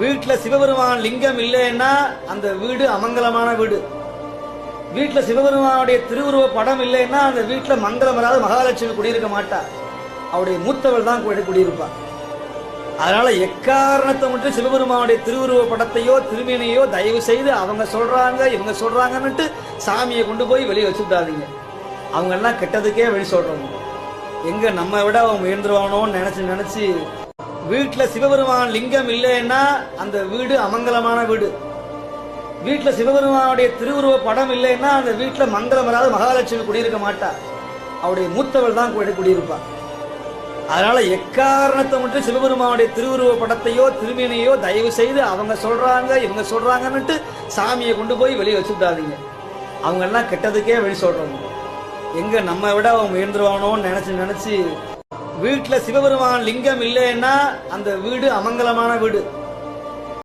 வீட்டில் சிவபெருமான் லிங்கம் இல்லைன்னா அந்த வீடு அமங்கலமான வீடு. வீட்டில் சிவபெருமானுடைய திருவுருவ படம் இல்லைன்னா அந்த வீட்டில் மங்களம் வராது மகாலட்சுமி குடியிருக்க மாட்டா. அவருடைய மூத்தவள் தான் குடி- குடியிருப்பா. அதனால எக்காரணத்தை மட்டும் சிவபெருமானுடைய திருவுருவ படத்தையோ திருமேனையோ தயவு செய்து அவங்க சொல்றாங்க இவங்க சொல்றாங்கன்னுட்டு சாமியை கொண்டு போய் வெளியே வச்சுட்டாதீங்க அவங்க எல்லாம் கெட்டதுக்கே வெளி சொல்றவங்க. எங்க நம்ம விட அவங்க உயர்ந்துருவானோன்னு நினைச்சு நினைச்சு வீட்டில் சிவபெருமான் லிங்கம் இல்லைன்னா அந்த வீடு அமங்கலமான வீடு. வீட்டில் சிவபெருமானுடைய திருவுருவ படம் இல்லைன்னா அந்த வீட்டில் மங்களம் வராது மகாலட்சுமி குடியிருக்க மாட்டா. அவருடைய மூத்தவள் தான் குடி- குடியிருப்பா. அதனால எக்காரணத்தை மட்டும் சிவபெருமானுடைய திருவுருவ படத்தையோ திருமீனையோ தயவு செய்து அவங்க சொல்றாங்க இவங்க சொல்றாங்கன்னுட்டு சாமியை கொண்டு போய் வெளியே வச்சுட்டாதீங்க. அவங்க எல்லாம் கெட்டதுக்கே வெளி சொல்றவங்க. எங்க நம்ம விட அவங்க உயர்ந்துருவானோன்னு நினைச்சு நினைச்சு வீட்டில் சிவபெருமான் லிங்கம் இல்லைன்னா அந்த வீடு அமங்கலமான வீடு.